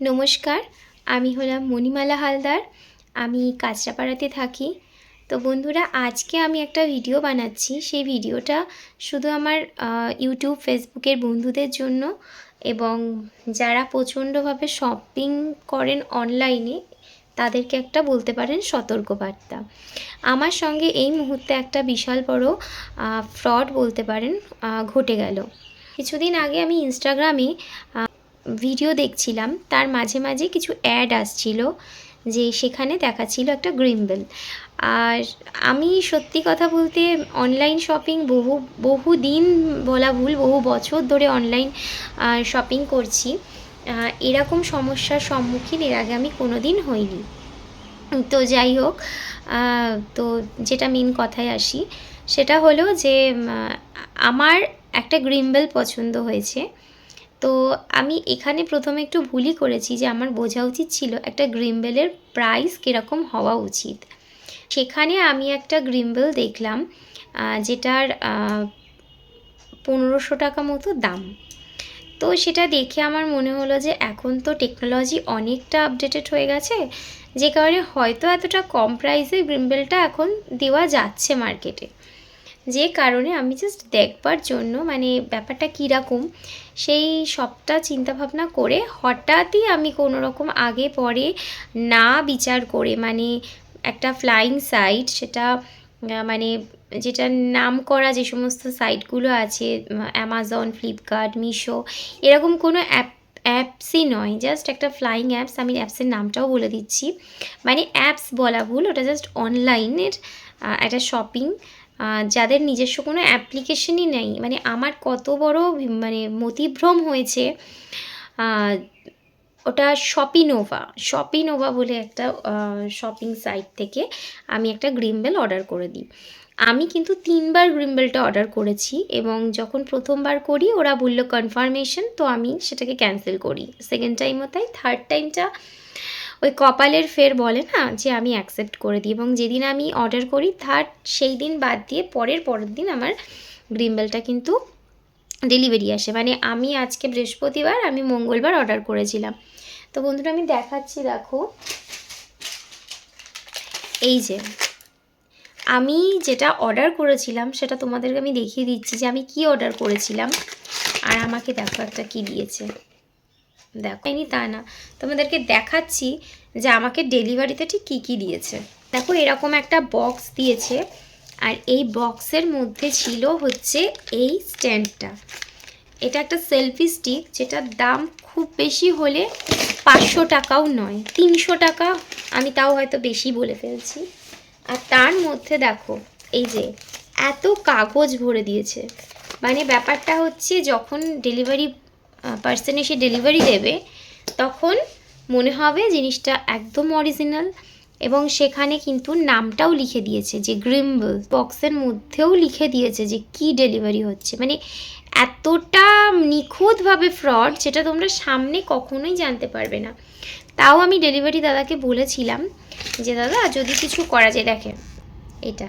নমস্কার, আমি হলাম মণিমালা হালদার, আমি কাঁচরাপাড়াতে থাকি। তো বন্ধুরা, আজকে আমি একটা ভিডিও বানাচ্ছি। সেই ভিডিওটা শুধু আমার ইউটিউব ফেসবুকের বন্ধুদের জন্য এবং যারা প্রচণ্ডভাবে শপিং করেন অনলাইনে তাদেরকে একটা বলতে পারেন সতর্কবার্তা। আমার সঙ্গে এই মুহূর্তে একটা বিশাল বড় ফ্রড বলতে পারেন ঘটে গেল। কিছুদিন আগে আমি ইনস্টাগ্রামে ভিডিও দেখছিলাম, তার মাঝে মাঝে কিছু অ্যাড আসছিল যে সেখানে দেখাচ্ছিল একটা গ্রিমবেল আর আমি সত্যি কথা বলতে অনলাইন শপিং বহু বহু দিন বলা ভুল, বহু বছর ধরে অনলাইন শপিং করছি। এরকম সমস্যার সম্মুখীন এর আগে আমি কোনো দিন হইনি। তো যাই হোক তো যেটা মেন কথায় আসি, সেটা হলো যে আমার একটা গ্রিমবেল পছন্দ হয়েছে। তো আমি এখানে প্রথমে একটু ভুলই করেছি যে আমার বোঝা উচিত ছিল একটা গ্রিমবেলের প্রাইস কীরকম হওয়া উচিত। সেখানে আমি একটা গ্রিমবেল দেখলাম যেটার পনেরোশো টাকা মতো দাম। তো সেটা দেখে আমার মনে হলো যে এখন তো টেকনোলজি অনেকটা আপডেটেড হয়ে গেছে, যে কারণে হয়তো এতটা কম প্রাইসে গ্রিমবেলটা এখন দেওয়া যাচ্ছে মার্কেটে যে কারণে আমি জাস্ট দেখবার জন্য মানে ব্যাপারটা কীরকম, সেই সবটা চিন্তাভাবনা করে হঠাৎই আমি কোনো রকম আগে পরে না বিচার করে মানে একটা ফ্লাইং সাইট সেটা মানে যেটা নাম করা যে সমস্ত সাইটগুলো আছে অ্যামাজন ফ্লিপকার্ট মিশো এরকম কোনো অ্যাপ অ্যাপসই নয় জাস্ট একটা ফ্লাইং অ্যাপস আমি অ্যাপসের নামটাও বলে দিচ্ছি। মানে অ্যাপস বলা ভুল, ওটা জাস্ট অনলাইনের একটা শপিং যাদের নিজস্ব কোনো অ্যাপ্লিকেশনই নেই মানে আমার কত বড় মানে মতিভ্রম হয়েছে ওটা শপিনোভা শপিনোভা বলে একটা শপিং সাইট থেকে আমি একটা গ্রিমবেল অর্ডার করে দিই। আমি কিন্তু তিনবার গ্রিমবেলটা অর্ডার করেছি এবং যখন প্রথমবার করি, ওরা বলল কনফার্মেশন তো আমি সেটাকে ক্যান্সেল করি। সেকেন্ড টাইমও তাই থার্ড টাইমটা ওই কপালের ফের বলে না যে আমি অ্যাকসেপ্ট করে দিই এবং যেদিন আমি অর্ডার করি থার্ড সেই দিন বাদ দিয়ে পরের পরের দিন আমার গ্রিমবেলটা কিন্তু ডেলিভারি আসে। মানে আমি আজকে বৃহস্পতিবার, আমি মঙ্গলবার অর্ডার করেছিলাম। তো বন্ধুরা, আমি দেখাচ্ছি, দেখো। এই যে, আমি যেটা অর্ডার করেছিলাম, সেটা তোমাদেরকে আমি দেখিয়ে দিচ্ছি যে আমি কি অর্ডার করেছিলাম। আর আমাকে দেখো একটা কি দিয়েছে। দেখো। এনি তা না। তোমাদেরকে দেখাচ্ছি যে আমাকে ডেলিভারিতে ঠিক কী কী দিয়েছে। দেখো, এরকম একটা বক্স দিয়েছে। আর এই বক্সের মধ্যে ছিল হচ্ছে এই স্ট্যান্ডটা এটা একটা সেলফি স্টিক যেটার দাম খুব বেশি হলে পাঁচশো টাকাও নয়, তিনশো টাকা। আমি তাও হয়তো বেশি বলে ফেলছি। আর তার মধ্যে দেখো, এই যে এত কাগজ ভরে দিয়েছে। মানে ব্যাপারটা হচ্ছে যখন ডেলিভারি পার্সন এসে ডেলিভারি দেবে, তখন মনে হবে জিনিসটা একদম অরিজিনাল এবং সেখানে কিন্তু নামটাও লিখে দিয়েছে যে গ্রিমবল বক্সের মধ্যেও লিখে দিয়েছে যে কি ডেলিভারি হচ্ছে। মানে এতটা নিখুঁতভাবে ফ্রড যেটা তোমরা সামনে কখনোই জানতে পারবে না। তাও আমি ডেলিভারি দাদাকে বলেছিলাম যে, দাদা, যদি কিছু করা যায়, দেখেন এটা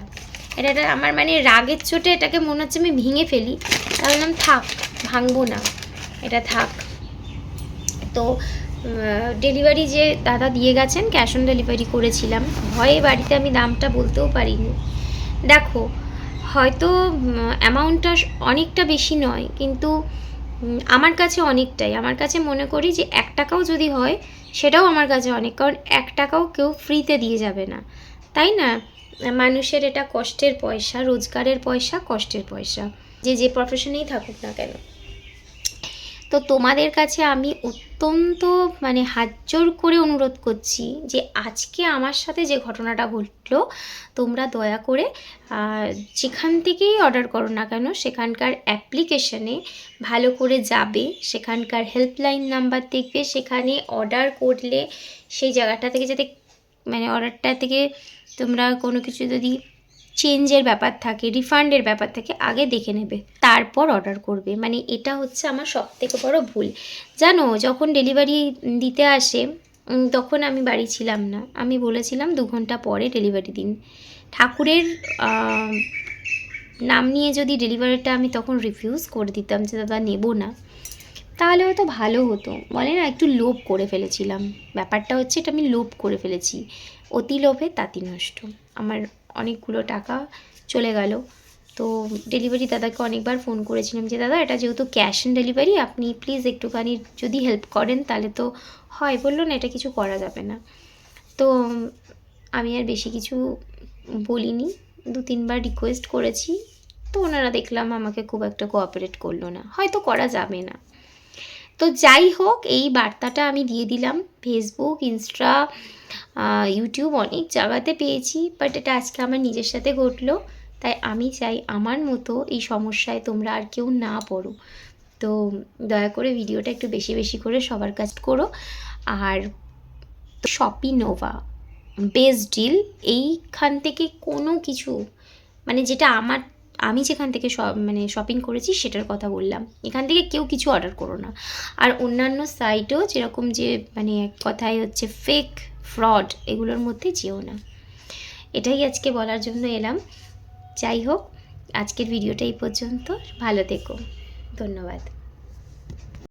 এটা আমার মানে রাগের চোটে এটাকে মনে হচ্ছে আমি ভেঙে ফেলি। তাহলে থাক, ভাঙবো না। এটা থাক। তো ডেলিভারি যে দাদা দিয়ে গেছেন ক্যাশ অন ডেলিভারি করেছিলাম। ভয়ে বাড়িতে আমি দামটা বলতেও পারিনি। দেখো, হয়তো অ্যামাউন্টটা অনেকটা বেশি নয়, কিন্তু আমার কাছে অনেকটাই। আমার কাছে মনে করি যে এক টাকাও যদি হয়, সেটাও আমার কাছে অনেক, কারণ এক টাকাও কেউ ফ্রিতে দিয়ে যাবে না। তাই না? মানুষের এটা কষ্টের পয়সা, রোজগারের পয়সা, কষ্টের পয়সা। যে যে প্রফেশনেই থাকুক না কেন। তো তোমাদের কাছে আমি অত্যন্ত মানে হাত করে অনুরোধ করছি যে আজকে আমার সাথে যে ঘটনাটা ঘটলো, তোমরা দয়া করে যেখান থেকেই অর্ডার করো না কেন, সেখানকার অ্যাপ্লিকেশনে ভালো করে যাবে, সেখানকার হেল্পলাইন নাম্বার দেখবে, সেখানে অর্ডার করলে সেই জায়গাটা থেকে যাতে মানে অর্ডারটা থেকে তোমরা কোনো কিছু যদি চেঞ্জের ব্যাপার থাকে রিফান্ডের ব্যাপার থাকে, আগে দেখে নেবে। তারপর অর্ডার করবে। মানে এটা হচ্ছে আমার সব থেকে বড় ভুল। জানো, যখন ডেলিভারি দিতে আসে তখন আমি বাড়ি ছিলাম না। আমি বলেছিলাম দু ঘণ্টা পরে ডেলিভারি দিন। ঠাকুরের নাম নিয়ে যদি ডেলিভারিটা আমি তখন রিফিউজ করে দিতাম যে, দাদা, নেব না। তাহলে হয়তো ভালো হতো। বলে না, একটু লোভ করে ফেলেছিলাম। ব্যাপারটা হচ্ছে এটা আমি লোভ করে ফেলেছি। অতি লোভে তাঁতি নষ্ট। আমার অনেকগুলো টাকা চলে গেল। তো ডেলিভারি দাদাকে অনেকবার ফোন করেছিলাম যে, দাদা, এটা যেহেতু ক্যাশ অন ডেলিভারি আপনি প্লিজ একটুখানি যদি হেল্প করেন তাহলে তো হয়। বলল, না, এটা কিছু করা যাবে না। তো আমি আর বেশি কিছু বলিনি। দু, তিনবার রিকোয়েস্ট করেছি। তো ওনারা দেখলাম আমাকে খুব একটা কোঅপারেট করল না। হয়তো করা যাবে না। তো যাই হোক, এই বার্তাটা আমি দিয়ে দিলাম ফেসবুক ইনস্টা ইউটিউব অনেক জায়গাতে পেয়েছি বাট এটা আজকে আমার নিজের সাথে ঘটলো। তাই আমি চাই আমার মতো এই সমস্যায় তোমরা আর কেউ না পড়ো। তো দয়া করে ভিডিওটা একটু বেশি বেশি করে সবার কাজ করো। আর শপিনোভা বেস্ট ডিল এইখান থেকে কোনো কিছু মানে যেটা আমার আমি যেখান থেকে মানে শপিং করেছি সেটার কথা বললাম। এখান থেকে কেউ কিছু অর্ডার করো না। আর অন্যান্য সাইটও যেরকম যে মানে এক কথায় হচ্ছে ফেক ফ্রড এগুলোর মধ্যে যেও না। এটাই আজকে বলার জন্য এলাম। যাই হোক, আজকের ভিডিওটা এই পর্যন্ত। ভালো থেকো। ধন্যবাদ।